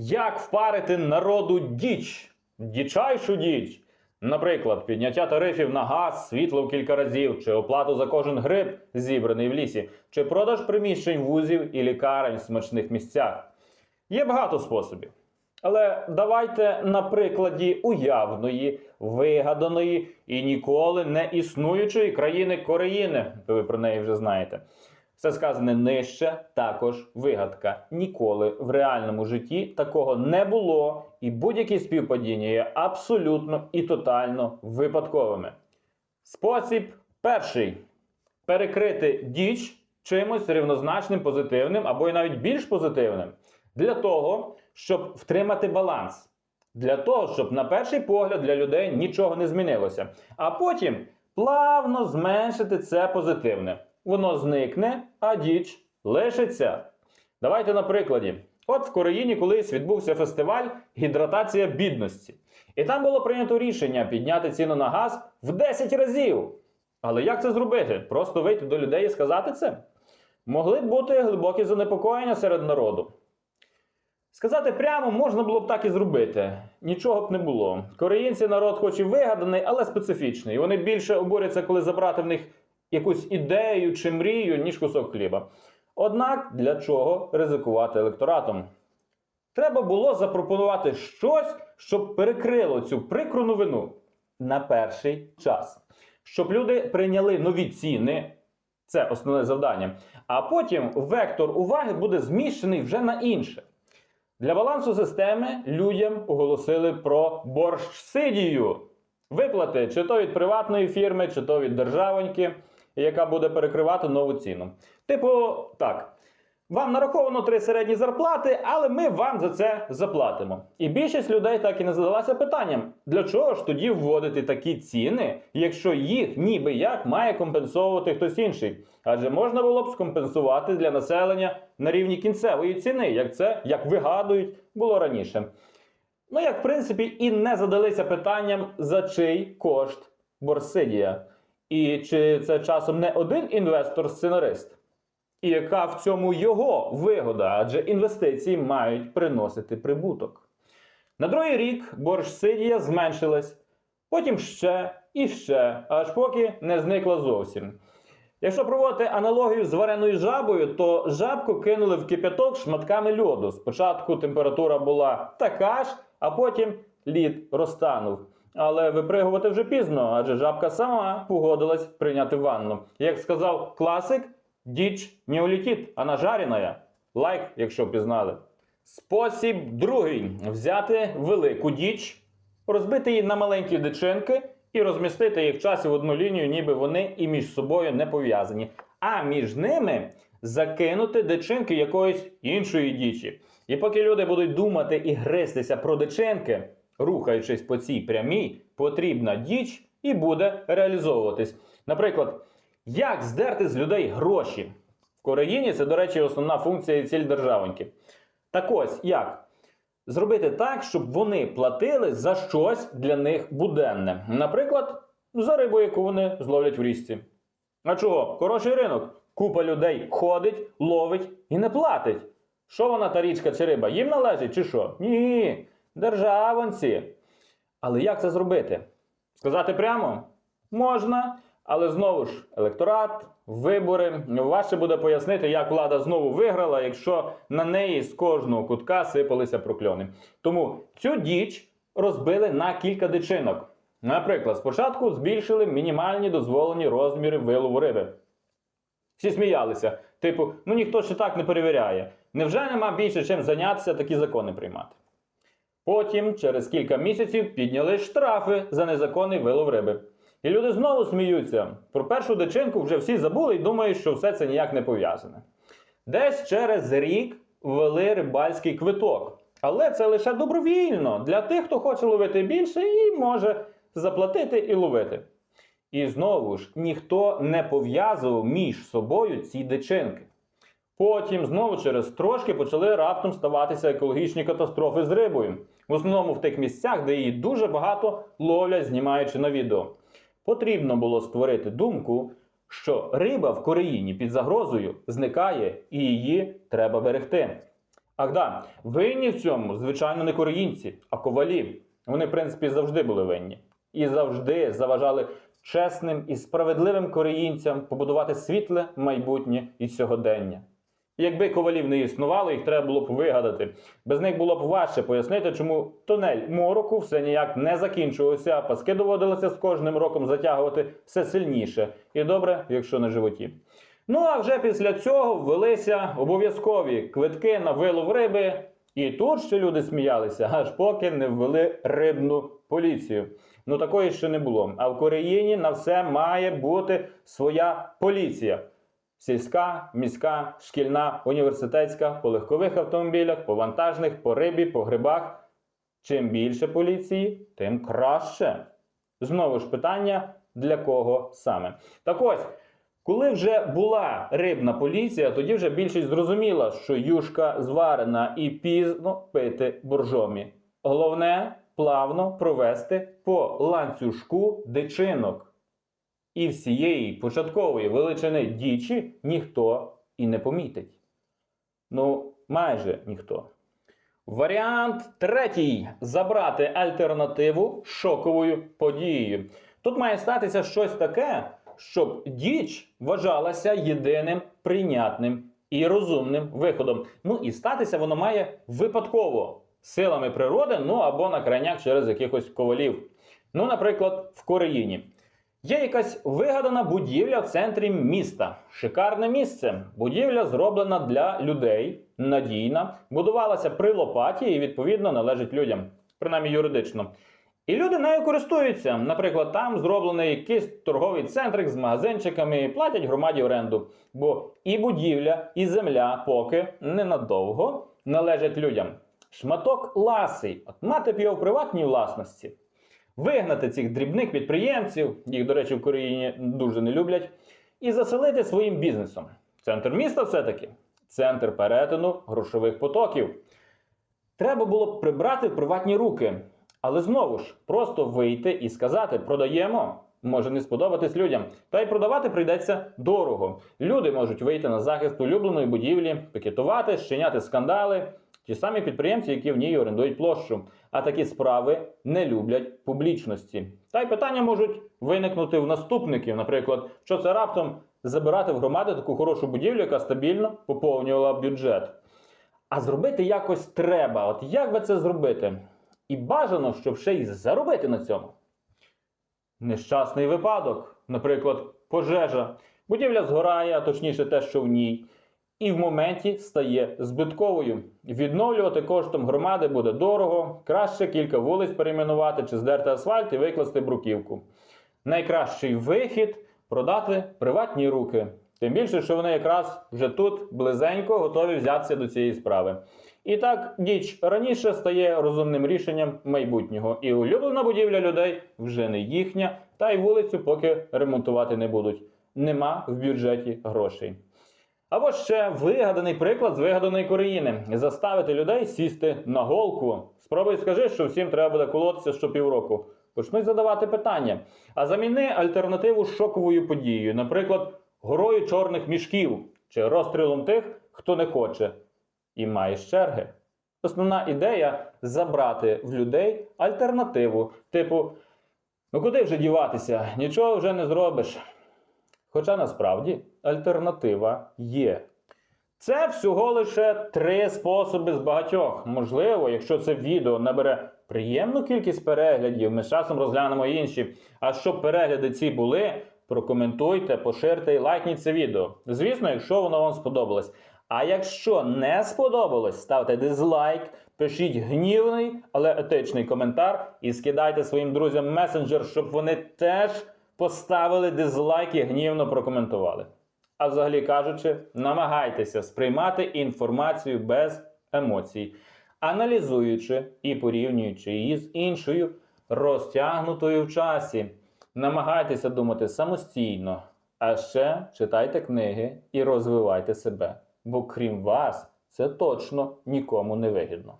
Як впарити народу діч, дічайшу діч? Наприклад, підняття тарифів на газ, світло в кілька разів, чи оплату за кожен гриб, зібраний в лісі, чи продаж приміщень вузів і лікарень в смачних місцях. Є багато способів. Але давайте на прикладі уявної, вигаданої і ніколи не існуючої країни Кореїни. Ви про неї вже знаєте. Все сказане нижче, також вигадка. Ніколи в реальному житті такого не було, і будь-які співпадіння є абсолютно і тотально випадковими. Спосіб перший перекрити діч чимось рівнозначним позитивним або й навіть більш позитивним для того, щоб втримати баланс. Для того, щоб на перший погляд для людей нічого не змінилося. А потім плавно зменшити це позитивне. Воно зникне, а діч лишиться. Давайте на прикладі. От в Кореїні колись відбувся фестиваль Гідратація бідності. І там було прийнято рішення підняти ціну на газ в 10 разів. Але як це зробити? Просто вийти до людей і сказати це? Могли б бути глибокі занепокоєння серед народу. Сказати прямо можна було б так і зробити. Нічого б не було. Кореїнці народ хоч і вигаданий, але специфічний. Вони більше обуряться, коли забрати в них якусь ідею чи мрію, ніж кусок хліба. Однак для чого ризикувати електоратом? Треба було запропонувати щось, щоб перекрило цю прикру новину на перший час. Щоб люди прийняли нові ціни, це основне завдання. А потім вектор уваги буде зміщений вже на інше. Для балансу системи людям оголосили про борщсидію. Виплати чи то від приватної фірми, чи то від державоньки, яка буде перекривати нову ціну. Типу, так. Вам нараховано три середні зарплати, але ми вам за це заплатимо. І більшість людей так і не задалася питанням, для чого ж тоді вводити такі ціни, якщо їх ніби як має компенсовувати хтось інший. Адже можна було б скомпенсувати для населення на рівні кінцевої ціни, як це, як вигадують, було раніше. Ну, як в принципі, і не задалися питанням, за чий кошт борсидія. І чи це часом не один інвестор-сценарист? І яка в цьому його вигода? Адже інвестиції мають приносити прибуток. На другий рік борщсидія зменшилась, потім ще і ще, аж поки не зникла зовсім. Якщо проводити аналогію з вареною жабою, то жабку кинули в кипяток шматками льоду. Спочатку температура була така ж, а потім лід розтанув. Але випригувати вже пізно, адже жабка сама погодилась прийняти ванну. Як сказав класик, діч не улетить, а нажарена. Лайк, якщо впізнали. Спосіб другий: взяти велику діч, розбити її на маленькі дичинки і розмістити їх в часі в одну лінію, ніби вони і між собою не пов'язані. А між ними закинути дичинки якоїсь іншої дічі. І поки люди будуть думати і гристися про дичинки, рухаючись по цій прямій, потрібна діч і буде реалізовуватись. Наприклад, як здерти з людей гроші? В Кореїні це, до речі, основна функція і ціль державоньки. Так ось як? Зробити так, щоб вони платили за щось для них буденне. Наприклад, за рибу, яку вони зловлять в річці. А чого? Хороший ринок. Купа людей ходить, ловить і не платить. Що вона та річка чи риба? Їм належить чи що? Ні, державонці. Але як це зробити? Сказати прямо? Можна, але знову ж електорат, вибори. Важче буде пояснити, як влада знову виграла, якщо на неї з кожного кутка сипалися прокльони. Тому цю діч розбили на кілька дичинок. Наприклад, спочатку збільшили мінімальні дозволені розміри вилову риби. Всі сміялися. Типу, ну ніхто ще так не перевіряє. Невже нема більше чим зайнятися такі закони приймати? Потім, через кілька місяців, підняли штрафи за незаконний вилов риби. І люди знову сміються. Про першу дичинку вже всі забули і думають, що все це ніяк не пов'язане. Десь через рік ввели рибальський квиток. Але це лише добровільно для тих, хто хоче ловити більше і може заплатити і ловити. І знову ж ніхто не пов'язував між собою ці дичинки. Потім знову через трошки почали раптом ставатися екологічні катастрофи з рибою. В основному в тих місцях, де її дуже багато ловлять, знімаючи на відео. Потрібно було створити думку, що риба в Кореїні під загрозою зникає і її треба берегти. Ах да, винні в цьому, звичайно, не коріїнці, а ковалі. Вони, в принципі, завжди були винні. І завжди заважали чесним і справедливим коріїнцям побудувати світле майбутнє і сьогодення. Якби ковалів не існувало, їх треба було б вигадати. Без них було б важче пояснити, чому тунель мороку все ніяк не закінчувався, а паски доводилося з кожним роком затягувати все сильніше. І добре, якщо на животі. Ну а вже після цього ввелися обов'язкові квитки на вилов риби. І тут ще люди сміялися, аж поки не ввели рибну поліцію. Ну такої ще не було. А в Кореїні на все має бути своя поліція. Сільська, міська, шкільна, університетська, по легкових автомобілях, по вантажних, по рибі, по грибах. Чим більше поліції, тим краще. Знову ж питання, для кого саме. Так ось, коли вже була рибна поліція, тоді вже більшість зрозуміла, що юшка зварена і пізно пити боржомі. Головне плавно провести по ланцюжку дичинок. І всієї початкової величини дічі ніхто і не помітить. Ну, майже ніхто. Варіант третій забрати альтернативу шоковою подією. Тут має статися щось таке, щоб діч вважалася єдиним прийнятним і розумним виходом. Ну і статися воно має випадково силами природи, ну або на крайняк через якихось ковалів. Ну, наприклад, в Кореїні. Є якась вигадана будівля в центрі міста. Шикарне місце. Будівля зроблена для людей, надійна, будувалася при лопаті і, відповідно, належить людям, принаймні юридично. І люди нею користуються. Наприклад, там зроблений якийсь торговий центрик з магазинчиками і платять громаді оренду. Бо і будівля, і земля поки ненадовго належать людям. Шматок ласий, от мати б його в приватній власності. Вигнати цих дрібних підприємців, їх, до речі, в Україні дуже не люблять, і заселити своїм бізнесом. Центр міста все-таки центр перетину грошових потоків. Треба було б прибрати приватні руки. Але знову ж, просто вийти і сказати: продаємо, може не сподобатись людям. Та й продавати прийдеться дорого. Люди можуть вийти на захист улюбленої будівлі, пікетувати, щиняти скандали. Ті самі підприємці, які в ній орендують площу. А такі справи не люблять публічності. Та й питання можуть виникнути в наступників, наприклад, що це раптом забирати в громади таку хорошу будівлю, яка стабільно поповнювала бюджет. А зробити якось треба. От як би це зробити? І бажано, щоб ще й заробити на цьому. Нещасний випадок, наприклад, пожежа. Будівля згорає, а точніше те, що в ній, і в моменті стає збитковою. Відновлювати коштом громади буде дорого, краще кілька вулиць перейменувати чи здерти асфальт і викласти бруківку. Найкращий вихід продати приватні руки. Тим більше, що вони якраз вже тут близенько готові взятися до цієї справи. І так, діч раніше стає розумним рішенням майбутнього. І улюблена будівля людей вже не їхня, та й вулицю поки ремонтувати не будуть. Нема в бюджеті грошей. Або ще вигаданий приклад з вигаданої Кореїни. Заставити людей сісти на голку. Спробуй скажи, що всім треба буде колотися щопівроку. Почнуть задавати питання. А заміни альтернативу шоковою подією, наприклад, горою чорних мішків чи розстрілом тих, хто не хоче. І маєш черги. Основна ідея забрати в людей альтернативу, типу, ну куди вже діватися, нічого вже не зробиш. Хоча насправді альтернатива є. Це всього лише три способи з багатьох. Можливо, якщо це відео набере приємну кількість переглядів, ми з часом розглянемо інші. А щоб перегляди ці були, прокоментуйте, поширте і лайкніть це відео. Звісно, якщо воно вам сподобалось. А якщо не сподобалось, ставте дизлайк, пишіть гнівний, але етичний коментар і скидайте своїм друзям месенджер, щоб вони теж поставили дизлайк і гнівно прокоментували. А взагалі кажучи, намагайтеся сприймати інформацію без емоцій, аналізуючи і порівнюючи її з іншою, розтягнутою в часі. Намагайтеся думати самостійно, а ще читайте книги і розвивайте себе. Бо крім вас, це точно нікому не вигідно.